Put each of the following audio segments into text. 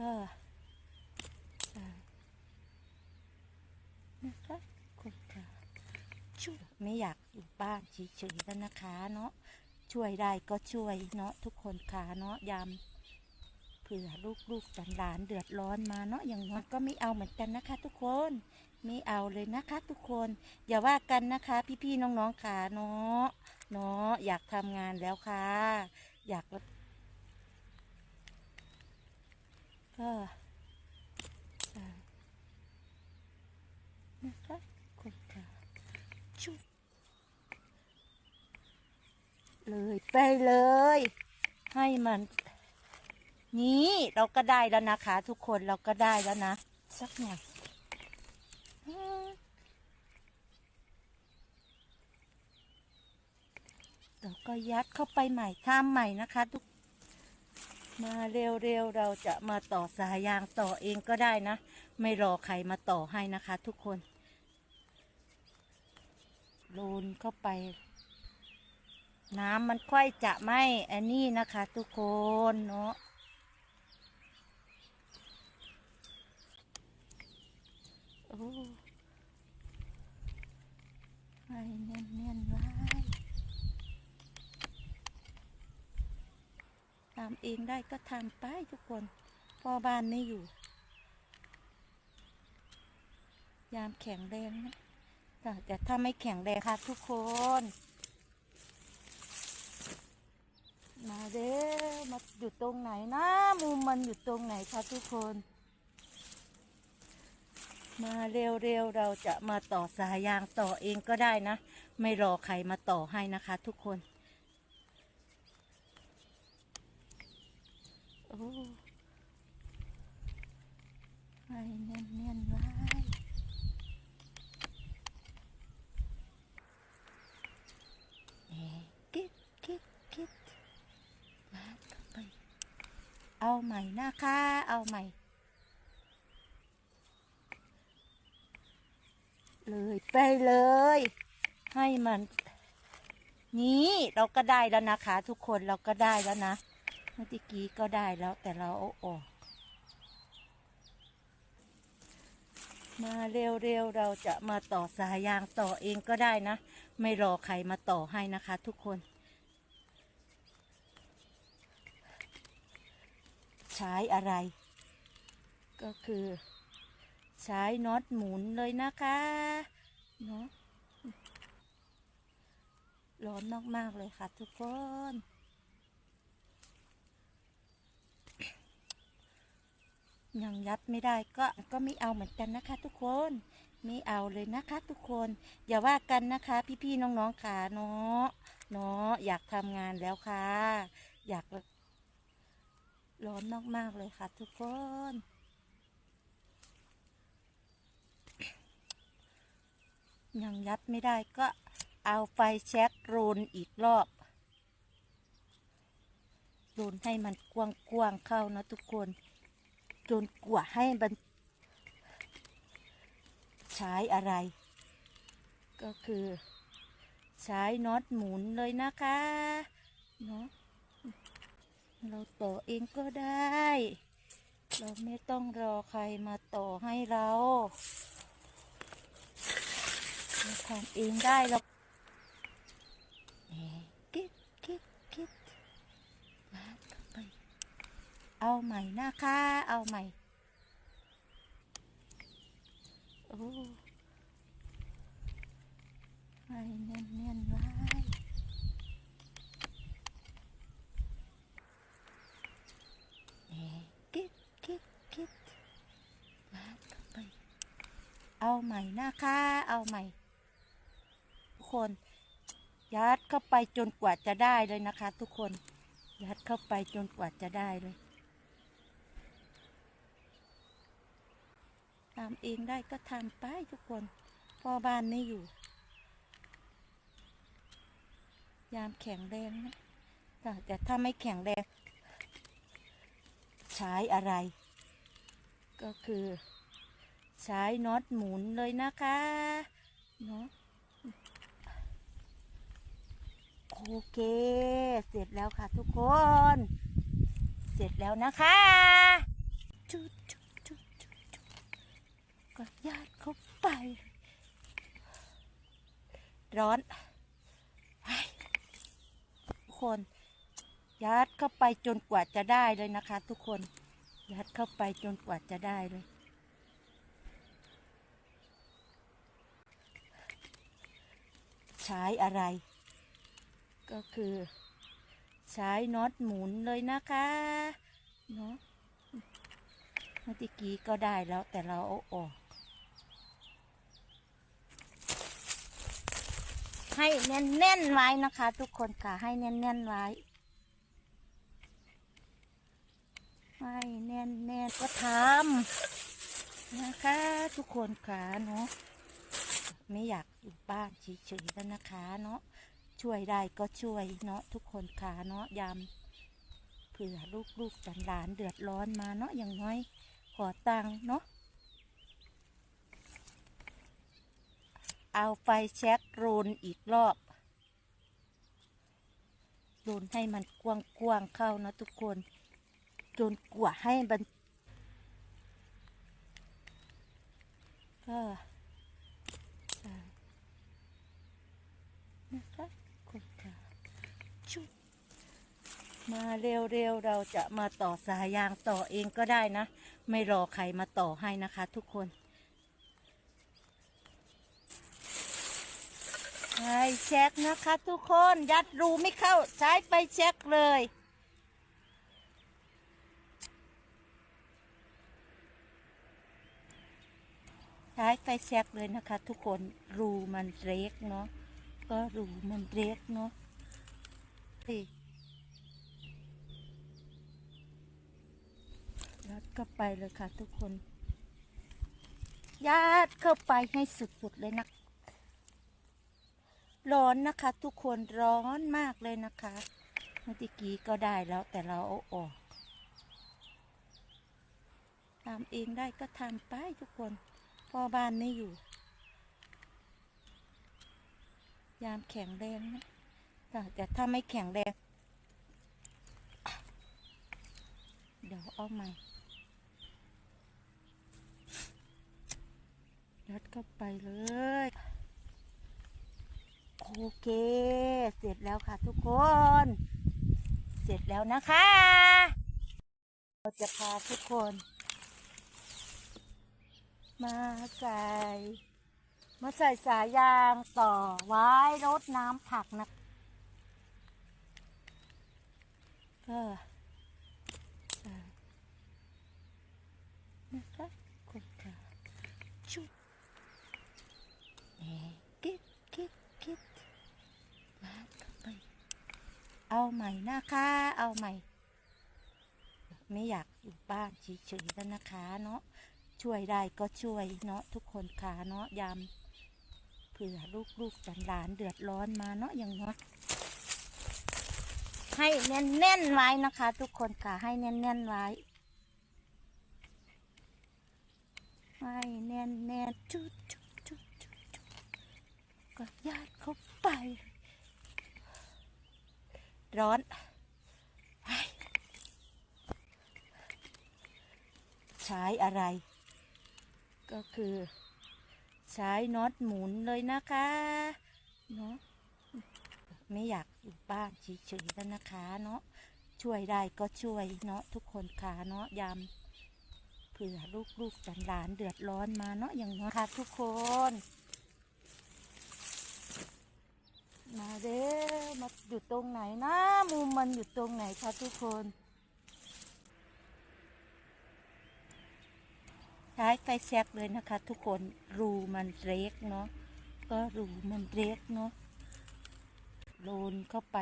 ก็นะคะคุณค่ะช่วยไม่อยากอยู่บ้านเฉยๆแล้วนะคะเนาะช่วยได้ก็ช่วยเนาะทุกคนค่ะเนาะยามเผื่อลูกๆหลานๆเดือดร้อนมาเนาะอย่างน้อยก็ไม่เอาเหมือนกันนะคะ ทุกคนไม่เอาเลยนะคะ ทุกคนอย่าว่ากันนะคะ พี่ๆน้องๆค่ะเนาะเนาะอยากทำงานแล้วค่ะ อยาก ก็อ่านะคะคุณค่ะชุบเลยไปเลย ให้มัน นี่เราก็ได้แล้วนะคะ ทุกคนเราก็ได้แล้วนะ สักหน่อยเราก็ยัดเข้าไปใหม่ทำใหม่นะคะ ทุก มาเร็วๆเราจะมาต่อสายยางต่อเองก็ได้นะ ไม่รอใครมาต่อให้นะคะ ทุกคนลูนเข้าไป น้ำมันค่อยจะไม่อันนี้นะคะ ทุกคนเนาะโอ้ให้แน่นๆไว้ทำ เองได้ก็ทำไปทุกคนพอบ้านไม่อยู่ ยามแข็งแรงนะแต่ถ้าไม่แข็งแรงค่ะทุกคน มาเด้อมาอยู่ตรงไหนนะ มุมมันอยู่ตรงไหนคะทุกคน มาเร็วๆเราจะมาต่อสายยางต่อเองก็ได้นะ ไม่รอใครมาต่อให้นะคะ ทุกคน อ้ให้แน่นๆไว้เอ๊ะกิ๊ดกิ๊ดกิ๊ดวาดเข้าไป เอาใหม่นะคะ เอาใหม่ เลยไปเลย ให้มัน นี่เราก็ได้แล้วนะคะ ทุกคนเราก็ได้แล้วนะ เมื่อกี้ก็ได้แล้วแต่เราเอาออก มาเร็วๆเราจะมาต่อสายยางต่อเองก็ได้นะ ไม่รอใครมาต่อให้นะคะทุกคน ใช้อะไร ก็คือ ใช้น็อตหมุนเลยนะคะเนาะร้อนมากๆเลยค่ะทุกคน ยังยัดไม่ได้ก็ก็ไม่เอาเหมือนกันนะคะ ทุกคนไม่เอาเลยนะคะ ทุกคนอย่าว่ากันนะคะ พี่ๆน้องๆค่ะเนาะเนาะอยากทำงานแล้วค่ะ อยากร้อนมากๆเลยค่ะ ทุกคนยังยัดไม่ได้ก็เอาไฟแช็กโรนอีกรอบโรนให้มันกว้างๆเข้านะทุกคน จนกว่าให้มันใช้อะไร ก็คือ ใช้น็อตหมุนเลยนะคะเนาะเราต่อเองก็ได้ เราไม่ต้องรอใครมาต่อให้เราเราทำเองได้เราเอ๊ะกิ๊ดกิ๊ดกิ๊ดวาดเข้าไป เอาใหม่นะคะ เอาใหม่ โอ้ให้แน่นๆไว้เอ๊ะกิ๊ดกิ๊ดกิ๊ดวาดเข้าไป เอาใหม่นะคะ เอาใหม่ ทุกคน ยัดเข้าไปจนกว่าจะได้เลยนะคะ ทุกคน ยัดเข้าไปจนกว่าจะได้เลยำเองได้ก็ทำไปทุกคน พอบ้านไม่อยู่ ยามแข็งแรงนะแต่ถ้าไม่แข็งแรงใช้อะไร ก็คือใช้น็อตหมุนเลยนะคะเนาะโอเค เสร็จแล้วค่ะทุกคน เสร็จแล้วนะคะจุด ญาติเข้าไป ร้อนทุกคนยัดเข้าไปจนกว่าจะได้เลยนะคะ ทุกคนยัดเข้าไปจนกว่าจะได้เลย ใช้อะไร ก็คือ ใช้น็อตหมุนเลยนะคะเนาะเมื่อกี้ก็ได้แล้วแต่เราเอาออก ให้แน่นๆไว้นะคะ ทุกคนค่ะให้แน่นๆไว้ให้แน่นๆก็ทำนะคะ ทุกคนค่ะเนาะไม่อยากอยู่บ้านเฉยๆแล้วนะคะเนาะช่วยได้ก็ช่วยเนาะทุกคนค่ะเนาะยามเผื่อลูกๆหลานเดือดร้อนมาเนาะอย่างน้อยขอตังค์เนาะ เอาไฟแช็กรูนอีกรอบ รูนให้มันกว้างๆเข้านะทุกคนจนกว่าให้มันก็นะคะคุณค่ะชุบมาเร็วๆ เราจะมาต่อสายยางต่อเองก็ได้นะ ไม่รอใครมาต่อให้นะคะทุกคน ใช่เช็คนะคะทุกคนยัดรูไม่เข้าใช้ไปเช็คเลย ใช้ไปเช็คเลยนะคะ ทุกคนรูมันเล็กเนาะก็รูมันเล็กเนาะนี่ยัดเข้าไปเลยค่ะทุกคนยัดเข้าไปให้สุดๆเลยนะ ร้อนนะคะ ทุกคนร้อนมากเลยนะคะเมื่อกี้ก็ได้แล้วแต่เราเอาออกทำเองได้ก็ทำไปทุกคนพ่อบ้านไม่อยู่ ยามแข็งแรงนะแต่ถ้าไม่แข็งแรงเดี๋ยวเอาใหม่ยัดเข้าไปเลย โอเค เสร็จแล้วค่ะทุกคน เสร็จแล้วนะคะ เราจะพาทุกคน มาใส่มาใส่สายยางต่อไว้รดน้ำผักนะก็ใส่นะคะคุณค่ะชุบเอ๊ะกิ๊กกิ๊กกิ๊ก ลาดเข้าไป เอาใหม่นะคะ เอาใหม่ ไม่อยากอยู่บ้านเฉยๆแล้วนะคะเนาะช่วยได้ก็ช่วยเนาะทุกคนค่ะเนาะยามเผื่อลูกๆหลานๆเดือดร้อนมาเนาะอย่างเนาะให้แน่นๆไว้นะคะ ทุกคนค่ะให้แน่นๆไว้ให้แน่นๆจุดจุดจุดจุดจุดก็ญาติเข้าไป ร้อนใช้อะไร ก็คือ ใช้น็อตหมุนเลยนะคะเนาะไม่อยากอยู่บ้านเฉยๆแล้วนะคะเนาะช่วยได้ก็ช่วยเนาะทุกคนค่ะเนาะยามเผื่อลูกๆหลานๆเดือดร้อนมาเนาะอย่างเนาะค่ะทุกคน มาเด้อมาอยู่ตรงไหนนะมุมมันอยู่ตรงไหนคะทุกคนใช้ไฟแช็กเลยนะคะ ทุกคนรูมันเล็กเนาะก็รูมันเล็กเนาะโลนเข้าไป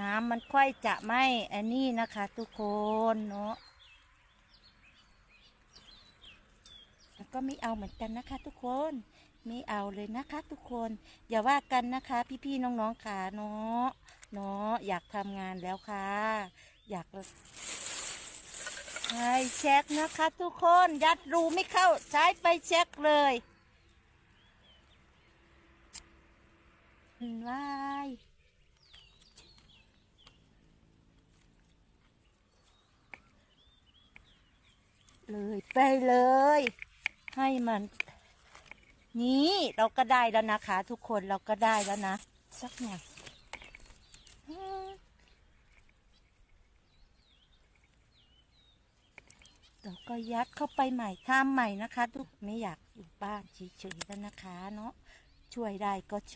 น้ำมันค่อยจะไหม่อันนี้นะคะ ทุกคนเนาะแล้วก็ไม่เอาเหมือนกันนะคะ ทุกคน ไม่เอาเลยนะคะ ทุกคน อย่าว่ากันนะคะ พี่ๆน้องๆค่ะเนาะเนาะอยากทำงานแล้วค่ะ อยากใช่เช็คนะคะ ทุกคนยัดรูไม่เข้าใช้ไปเช็คเลยวายเลยไปเลย ให้มัน นี่เราก็ได้แล้วนะคะ ทุกคนเราก็ได้แล้วนะ สักหน่อยเราก็ยัดเข้าไปใหม่ทำใหม่นะคะ ทุกไม่อยากอยู่บ้านเฉยๆแล้วนะคะ เนาะช่วยได้ก็ช่วย